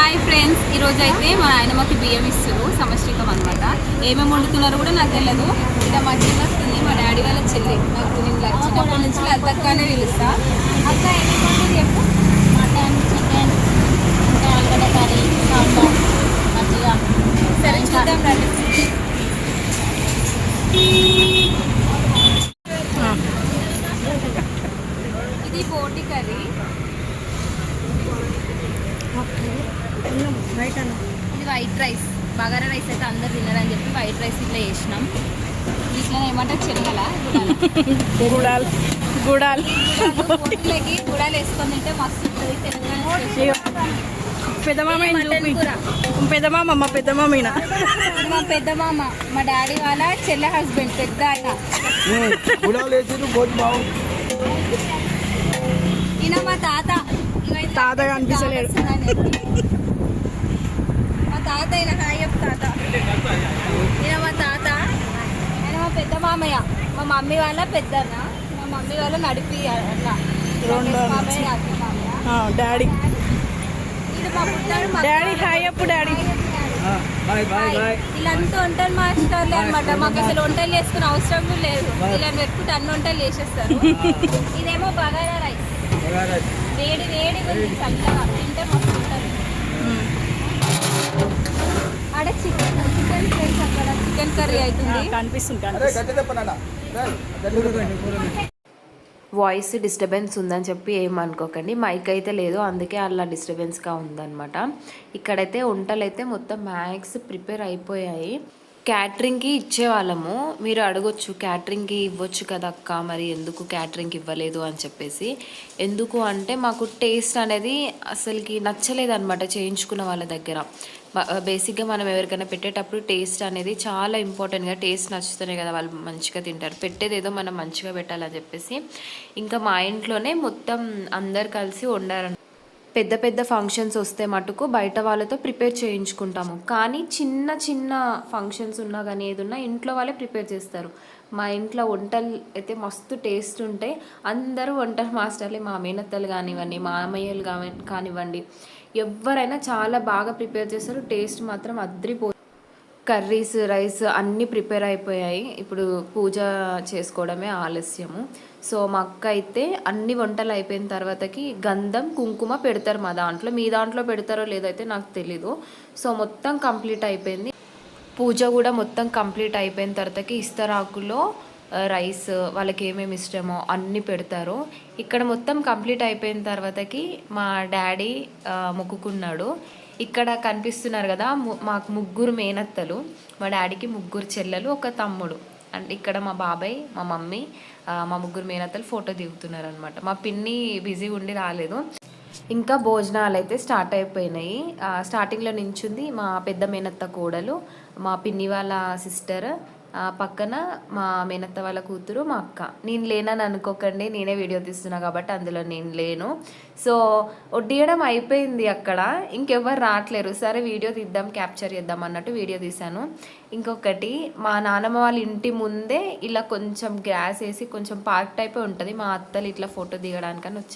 Hi friends. ఈరోజు అయితే మా ఆయనమ్మకి బియ్యం ఇస్తారు సమష్టికం అనమాట ఏమేమి వండుతున్నారో కూడా నాకు తెలియదు ఇక మా చిన్న వస్తుంది. మా డాడీ వాళ్ళ చెల్లి. నాకు నేను చిన్నప్పటి నుంచి లద్దక్కానే పిలుస్తా. అక్క వంటలు చెప్పు? మటన్ చికెన్ ఆలుగడ్డ కర్రీ సాంబార్ మజ్జిగ. సరే చూద్దాం రండి. ఇది బోటి కర్రీ. ఇది వైట్ రైస్. బగారా రైస్ అయితే అందరు తినరని చెప్పి వైట్ రైస్ ఇట్లా చేసినాం. ఇట్లా ఏమంటారు? చెన్నల గుడాల్? గుడాల్ గుడాలు. వేసుకొని తింటే మస్తు ఉంటుంది తెలంగాణ పెద్దమామ పెద్దమామ మా పెద్దమామిన? ఇది మా పెద్ద మామ మా డాడీ వాళ్ళ చెల్లె హస్బెండ్ పెద్ద ఆయన. వేసి బాగుంది. తాతగా. వస్తుందని. మా తాత ఈయన హాయ్ చెప్పు తాత. ఈయన మా తాత. ఆయన మా పెద్ద మామయ్య. మా మమ్మీ వాళ్ళ పెద్దన్న. మా మమ్మీ వాళ్ళ నడిపి అట్లా. డాడీ. ఇది మా పుట్టాడు మా డాడీ హాయ్ అప్పు వీళ్ళంతా వంటలు మాస్టర్లే అనమాట మాకు అసలు వంటలు చేసుకునే అవసరం కూడా లేదు. వీళ్ళని పెట్టుకుంటే అన్ని వంటలు చేసేస్తారు. ఇదేమో బగారా రైస్. వేడి వేడి చల్లగా తింటే మస్తు ఉంటుంది. ఆడ చికెన్ చికెన్ ఫ్రైస్ అక్కడ చికెన్ కర్రీ అవుతుంది. కనిపిస్తుంది వాయిస్ డిస్టర్బెన్స్ ఉందని చెప్పి ఏమనుకోకండి మైక్ అయితే లేదు అందుకే అలా డిస్టర్బెన్స్గా ఉందన్నమాట. ఇక్కడైతే వంటలు అయితే మొత్తం మ్యాక్స్ ప్రిపేర్ అయిపోయాయి. క్యాటరింగ్కి ఇచ్చేవాళ్ళము. మీరు అడగొచ్చు క్యాటరింగ్కి ఇవ్వచ్చు కదా అక్క మరి ఎందుకు క్యాటరింగ్కి ఇవ్వలేదు? అని చెప్పేసి. ఎందుకు అంటే మాకు టేస్ట్ అనేది అసలుకి నచ్చలేదు అనమాట చేయించుకున్న వాళ్ళ దగ్గర. బేసిక్గా మనం ఎవరికైనా పెట్టేటప్పుడు టేస్ట్ అనేది చాలా ఇంపార్టెంట్గా టేస్ట్ నచ్చుతూనే కదా వాళ్ళు మంచిగా తింటారు. పెట్టేది ఏదో మనం మంచిగా పెట్టాలని చెప్పేసి. ఇంకా మా ఇంట్లోనే మొత్తం అందరు కలిసి వండారని పెద్ద పెద్ద ఫంక్షన్స్ వస్తే మటుకు బయట వాళ్ళతో ప్రిపేర్ చేయించుకుంటాము. కానీ చిన్న చిన్న ఫంక్షన్స్ ఉన్నా కానీ ఏది ఉన్నా ఇంట్లో వాళ్ళే ప్రిపేర్ చేస్తారు. మా ఇంట్లో వంటలు అయితే మస్తు టేస్ట్ ఉంటాయి అందరూ వంట మాస్టర్లే మా మేనత్తలు కానివ్వండి మా అమ్మయ్యలు కానివ్వండి ఎవరైనా చాలా బాగా ప్రిపేర్ చేస్తారు టేస్ట్ మాత్రం అద్రిపో కర్రీస్ రైస్ అన్నీ ప్రిపేర్ అయిపోయాయి. ఇప్పుడు పూజ చేసుకోవడమే ఆలస్యము. సో మా అక్క అయితే అన్ని వంటలు అయిపోయిన తర్వాతకి గంధం కుంకుమ పెడతారు మా దాంట్లో. మీ దాంట్లో పెడతారో లేదో అయితే నాకు తెలీదు. సో మొత్తం కంప్లీట్ అయిపోయింది. పూజ కూడా మొత్తం కంప్లీట్ అయిపోయిన తర్వాతకి ఇస్తరాకులో రైస్ వాళ్ళకి ఏమేమి ఇష్టమో అన్నీ పెడతారు. ఇక్కడ మొత్తం కంప్లీట్ అయిపోయిన తర్వాతకి మా డాడీ మొక్కుకున్నాడు. ఇక్కడ కనిపిస్తున్నారు కదా మాకు ముగ్గురు మేనత్తలు. మా డాడీకి ముగ్గురు చెల్లెలు ఒక తమ్ముడు. అండ్ ఇక్కడ మా బాబాయ్ మా మమ్మీ మా ముగ్గురు మేనత్తలు ఫోటో దిగుతున్నారు అనమాట మా పిన్ని బిజీ ఉండి రాలేదు. ఇంకా భోజనాలు అయితే స్టార్ట్ అయిపోయినాయి. స్టార్టింగ్లో నించుంది మా పెద్ద మేనత్త కోడలు మా పిన్ని వాళ్ళ సిస్టర్ పక్కన మా మేనత్త వాళ్ళ కూతురు మా అక్క. నేను లేనని అనుకోకండి నేనే వీడియో తీస్తున్నా కాబట్టి అందులో నేను లేను. సో వడ్డీయడం అయిపోయింది అక్కడ. ఇంకెవ్వరు రావట్లేరు. సరే వీడియో తీద్దాం క్యాప్చర్ చేద్దాం అన్నట్టు వీడియో తీశాను. ఇంకొకటి మా నాన్నమ్మ వాళ్ళ ఇంటి ముందే ఇలా కొంచెం గ్యాస్ వేసి కొంచెం పార్క్ టైప్ ఉంటుంది. మా అత్తలు ఇట్లా ఫోటో దిగడానికని వచ్చారు.